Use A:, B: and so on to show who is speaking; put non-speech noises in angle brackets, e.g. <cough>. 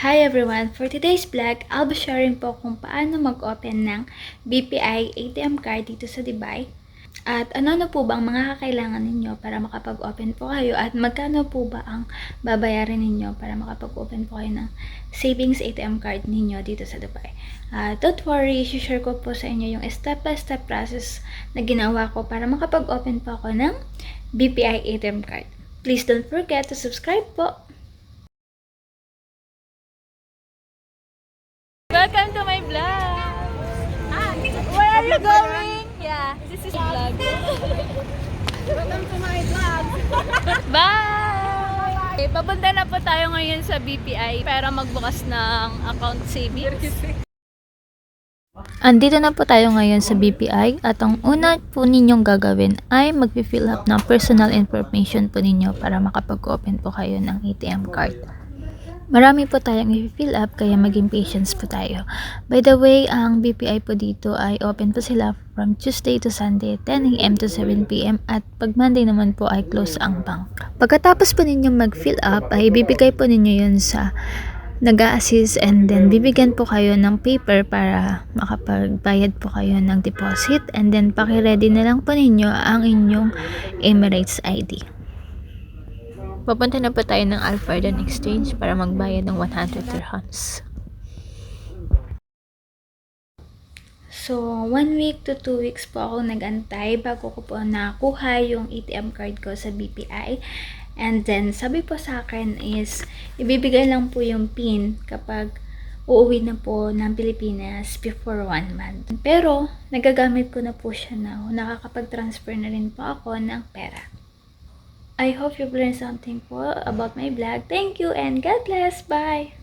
A: Hi everyone! For today's vlog, I'll be sharing po kung paano mag-open ng BPI ATM card dito sa Dubai. At ano na po bang mga kakailangan ninyo para makapag-open po kayo at magkano po ba ang babayarin ninyo para makapag-open po kayo ng savings ATM card ninyo dito sa Dubai. Uh, don't worry, share ko po sa inyo yung step-by-step process na ginawa ko para makapag-open po ako ng BPI ATM card. Please don't forget to subscribe po. Welcome to my vlog! Ah, where are you going? Yeah, this is vlog.
B: Welcome to my vlog. <laughs>
A: Bye! Okay, papunta na po tayo ngayon sa BPI para magbukas ng account savings.
C: Andito na po tayo ngayon sa BPI at ang una po ninyong gagawin ay mag-fill up ng personal information po ninyo para makapag-open po kayo ng ATM card. Marami po tayong i-fill up kaya maging patience po tayo. By the way, ang BPI po dito ay open po sila from Tuesday to Sunday 10am to 7pm at pag Monday naman po ay close ang bank. Pagkatapos po ninyong mag-fill up ay bibigay po ninyo yun sa nag assist and then bibigyan po kayo ng paper para makapagbayad po kayo ng deposit and then paki-ready na lang po ninyo ang inyong Emirates ID. Papunta na po tayo ng Al Fardan Exchange para magbayad ng 100 dirhams.
A: So, one week to two weeks po ako nag-antay bago ko po nakuha yung ATM card ko sa BPI. And then, sabi po sa akin is, ibibigay lang po yung PIN kapag uuwi na po ng Pilipinas before one month. Pero, nagagamit ko na po siya na nakakapag-transfer na rin po ako ng pera. I hope you've learned something po about my vlog. Thank you and God bless. Bye!